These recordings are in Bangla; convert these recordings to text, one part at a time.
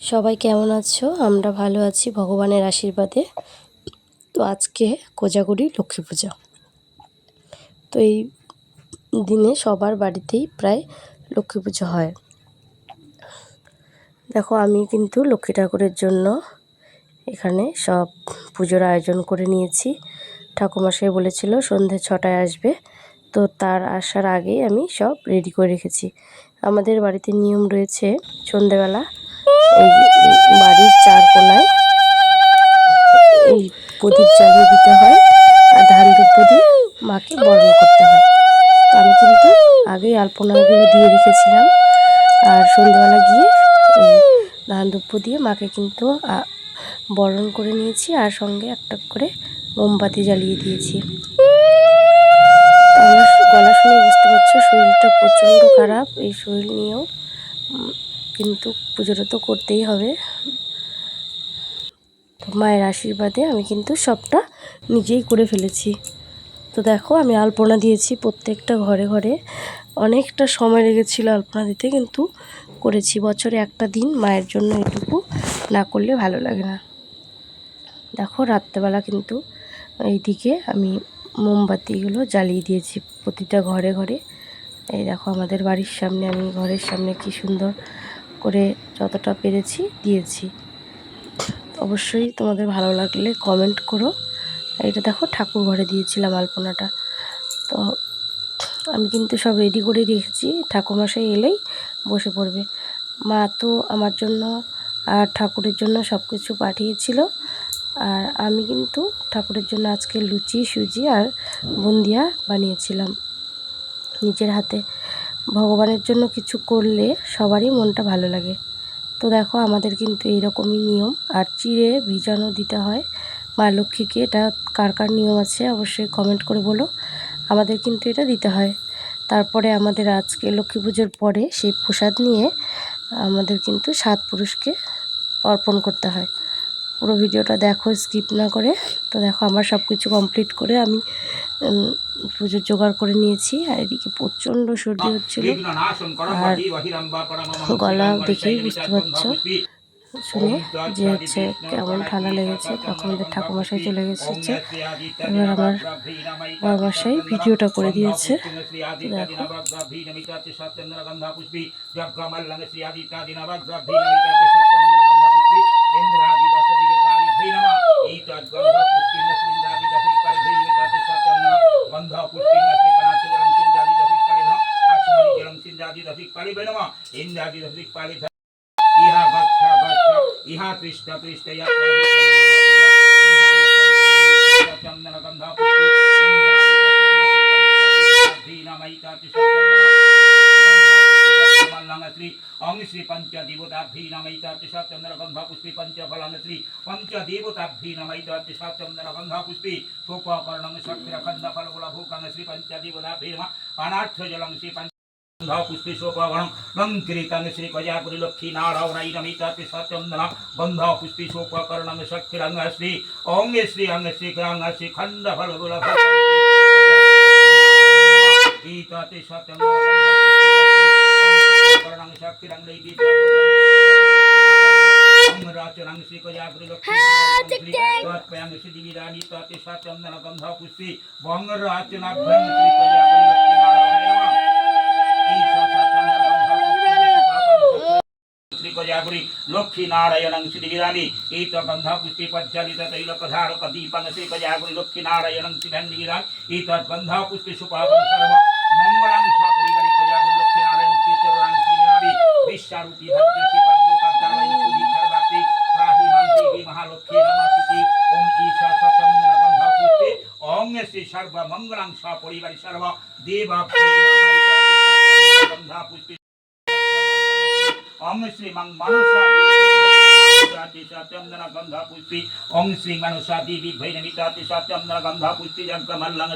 সবাই কেমন আছো? আমরা ভালো আছি ভগবানের আশীর্বাদে। তো আজকে কোজাগরি লক্ষ্মী পূজা। তো এই দিনে সবার বাড়িতেই প্রায় লক্ষ্মী পুজো হয়। দেখো, আমি কিন্তু লক্ষ্মী ঠাকুরের জন্য এখানে সব পুজোর আয়োজন করে নিয়েছি। ঠাকুমাশাই বলেছিল সন্ধে ছটায় আসবে। তো তার আসার আগেই আমি সব রেডি করে রেখেছি। আমাদের বাড়িতে নিয়ম রয়েছে সন্ধেবেলা বাড়ির চার কোনায় এই প্রদীপ জ্বালিয়ে দিতে হয় আর ধান দিয়ে মাকে বরণ করতে হয়। তো আমি কিন্তু আগেই আলপনাগুলো দিয়ে রেখেছিলাম আর সন্ধ্যেবেলা গিয়ে ধান দুব্য দিয়ে মাকে কিন্তু বরণ করে নিয়েছি আর সঙ্গে একটা করে মোমবাতি জ্বালিয়ে দিয়েছি। আমার গলা শুনে বুঝতে পারছ, শরীরটা প্রচণ্ড খারাপ, এই শরীর নিয়েও কিন্তু পুজোটা তো করতেই হবে। তো মায়ের আশীর্বাদে আমি কিন্তু সবটা নিজেই করে ফেলেছি। তো দেখো, আমি আলপনা দিয়েছি প্রত্যেকটা ঘরে ঘরে। অনেকটা সময় লেগেছিল আলপনা দিতে, কিন্তু করেছি। বছরে একটা দিন মায়ের জন্য এটুকু না করলে ভালো লাগে না। দেখো, রাত্রেবেলা কিন্তু এইদিকে আমি মোমবাতিগুলো জ্বালিয়ে দিয়েছি প্রতিটা ঘরে ঘরে। এই দেখো, আমাদের বাড়ির সামনে, আমি ঘরের সামনে কি সুন্দর করে যতটা পেরেছি দিয়েছি। অবশ্যই তোমাদের ভালো লাগলে কমেন্ট করো। এটা দেখো ঠাকুর ঘরে দিয়েছিলাম আলপনাটা। তো আমি কিন্তু সব রেডি করে রেখেছি। ঠাকুরমশাই এলেই বসে পড়বে। মা তো আমার জন্য আর ঠাকুরের জন্য সব কিছু পাঠিয়েছিল। আর আমি কিন্তু ঠাকুরের জন্য আজকে লুচি, সুজি আর বুন্দিয়া বানিয়েছিলাম। নিজের হাতে ভগবানের জন্য কিছু করলে সবারই মনটা ভালো লাগে। তো দেখো, আমাদের কিন্তু এইরকমই নিয়ম। আর চিড়ে ভিজানো দিতে হয়। মা লক্ষ্মীকে এটা কার কার নিয়ম আছে অবশ্যই কমেন্ট করে বলো। আমাদের কিন্তু এটা দিতে হয়। তারপরে আমাদের আজকে লক্ষ্মী পুজোর পরে সেই প্রসাদ নিয়ে আমাদের কিন্তু সাত পুরুষকে অর্পণ করতে হয়। পুরো ভিডিওটা দেখো স্কিপ না করে। তো দেখো, আমার সব কিছু কমপ্লিট করে আমি পুজোর জোগাড় করে নিয়েছি আর এদিকে প্রচণ্ড সর্দি হচ্ছিল। আর গলা দেখেই বুঝতে পারছ শুনে যে হচ্ছে কেমন ঠান্ডা লেগেছে তখন আমাদের ঠাকুমশাই চলে গেছে এবার আমার বাবাসাই ভিডিওটা করে দিয়েছে। দেখো। গন্ধ পুষ্টিং শ্রীপনাচি জলং সিন্ধাদি দফিক পালি নম আসমনি জলং সিন্ধাদি দফিক পালি বে নম ইন্দাদি পালি ইহা গচ্ছ ইন্দ্রাদি শ্রী श्री अंग श्री पंच देवताभ्य नमयिता चंद्रगंधा पुष्पी पंच फलन श्री पंच देवताभ्य नमयिता चंद्रगंधा पुष्पी सोपाकर्ण शक्तिरखंड फलगुल भूकंग श्री पंच देवताभ्य नम पानार्थ जलम श्री पंच पुष्पिशोपवणं लङ्कृतं श्रीगजापुरिलक्ष्मीनारायणमीतपिशचन्दनं बन्धपुष्पिशोपकर्णं शक्तिरङ्गश्री ॐ श्री করণং শক্তিরং লৈবি রাচনাং শ্রীকজাগ্রি লক্ষ্মী তৎপয়াং শ্রীদিবিদানি ততে সচন্দন গন্ধ পুষ্পি বঙ্গ রাচনাভ্যং শ্রীকজাগ্রি লক্ষ্মী নারায়ণ শ্রীকজাগুরি লক্ষ্মী নারায়ণং শ্রীবিরামি ঈত গন্ধ পুষ্পি পজ্জলিত তৈলকধারক দীপং শ্রীকজাগুরি লক্ষ্মী নারায়ণং শ্রীভন্ডিরাম ঈত গন্ধ পুষ্পি সুপাপং সর্ব মঙ্গলাং সপরিবারি ভদ্র শ্রীপদ্ম কার্যালয় সুধী সর্বাত্রি প্রাহি ওম ওং শ্রী সর্ব সপরিবারি সর্ব দেব গন্ধ পুষ্পে ওং শ্রী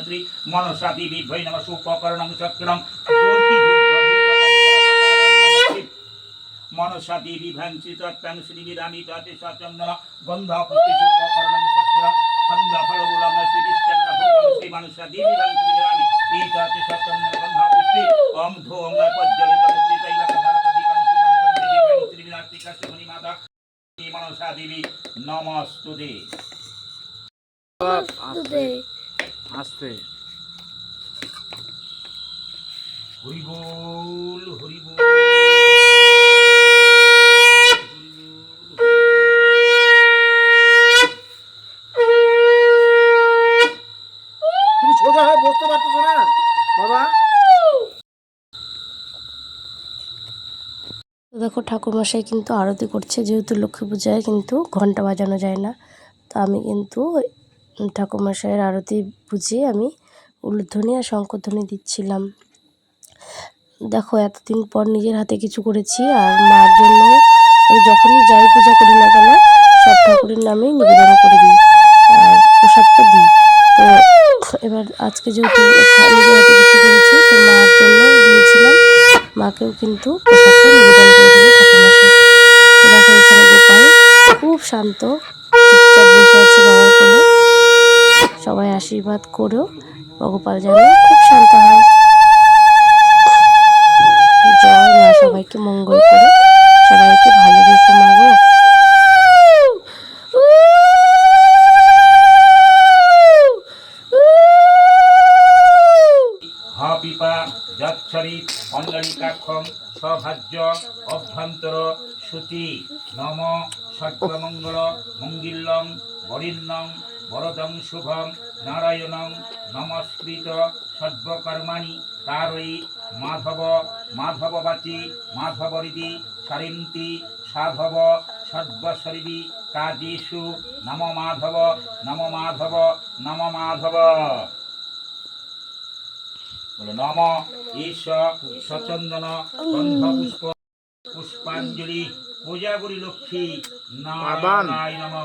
শ্রী মনসা দেবী ভৈ নম সুপকর্ণং চক্রং মনসা দেবী ভ্রাংসি তত্ত্বং শ্রী বিরামি তাতে সত্যন্দন গন্ধ পুষ্পি সুপকর্ণং চক্রং খন্দ ফলগুলং শ্রী বিষ্ণু ভোগং শ্রী মনসা দেবী ভ্রাংসি বিরামি এই তাতে সত্যন্দন গন্ধ পুষ্পি ওং ধোং পজ্জলিত মুদ্রিতৈল প্রধান প্রদীপং শ্রী মনসা দেবী ভ্রাংসি বিরামি মাতা মনসা দেবী। নমস্তুতে। আসতে। হরি বল হয়ে পারতেছো না? বাবা? তো দেখো, ঠাকুরমশাই কিন্তু আরতি করছে, যেহেতু লক্ষ্মী পূজায় কিন্তু ঘণ্টা বাজানো যায় না। তো আমি কিন্তু ঠাকুরমশাইয়ের আরতি বুঝিয়ে আমি উলুধ্বনি আর শঙ্করধ্বনি দিচ্ছিলাম। দেখো, এতদিন পর নিজের হাতে কিছু করেছি, আর মার জন্য যখনই যাই পূজা করি না কেন, সব ঠাকুরের নামেই নিবেদন করে দিই, আর প্রসাদটা দিই। তো এবার আজকে যেহেতু নিজের হাতে কিছু তো মার জন্য মাকেও কিন্তু করে এখানে খুব শান্ত, চুপচাপ বসে আছে বাবার সবাই আশীর্বাদ করেও গোপাল যেন খুব শান্ত হয়। সবাইকে মঙ্গল করে সবাইকে ভালো রেখো মাগো হ যচ্ছরি অঙ্গলিকাক্ষম সভাজ্য অভ্যন্তর শ্রুতি নম সর্বমঙ্গল মঙ্গিল্যং বরিন্নং বরদং শুভম নারায়ণং নমস্কৃত সর্বকর্মাণি কারয়ী মাধব মাধববাচী মাধবরিদি সরিন্তি সাধব সর্বশরীরি কাজেষু নম মাধব নম মাধব নম মাধব বলো নম ঈশ সচন্দন গন্ধ পুষ্প পুষ্পাঞ্জলি পূজা করি লক্ষ্মী আবান। নারায়ণায় নম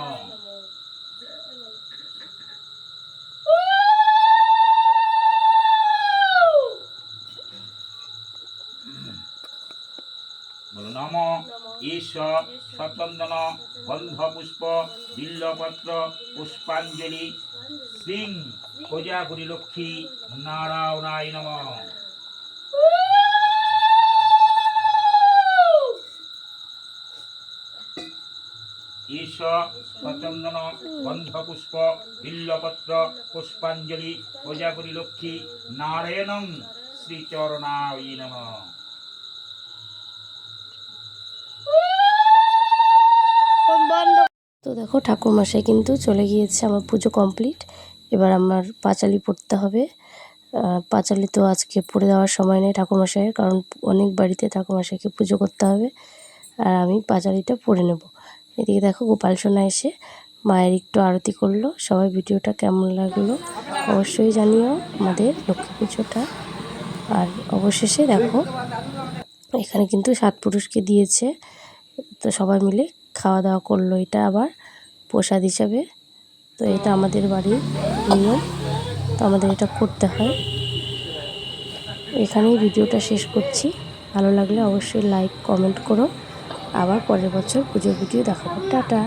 বলো নম ঈশ সচন্দন গন্ধ পুষ্প বিল্লপত্র পুষ্পাঞ্জলি সিং পূজা করি লক্ষ্মী নারায়ণায় নম। ঈশ সচন্দন গন্ধ পুষ্প বিল্লপত্র পুষ্পাঞ্জলি পূজা করি লক্ষ্মী নারায়ণং শ্রীচরণায় নম। তো দেখো ঠাকুরমশাই কিন্তু চলে গিয়েছে, আমার পুজো কমপ্লিট এবার আমার পাঁচালি পড়তে হবে। পাঁচালি তো আজকে পড়ে দেওয়ার সময় নেই ঠাকুরমশাইয়ের, কারণ অনেক বাড়িতে ঠাকুরমশাইকে পুজো করতে হবে আর আমি পাঁচালিটা পড়ে নেব। এদিকে দেখো গোপাল সোনা এসে মায়ের একটু আরতি করল। সবাই ভিডিওটা কেমন লাগল অবশ্যই জানিও আমাদের লক্ষ্মী পুজোটা। আর অবশেষে দেখো এখানে কিন্তু সাত পুরুষকে দিয়েছে। তো সবাই মিলে খাওয়া দাওয়া করল। এটা আবার প্রসাদ হিসাবে তো এটা আমাদের বাড়ির নিয়ম। তো আমাদের এটা করতে হয়। এখানেই ভিডিওটা শেষ করছি। ভালো লাগলে অবশ্যই লাইক কমেন্ট করো। আবার পরের বছর পুজোর ভিডিও দেখাবো। টাটা!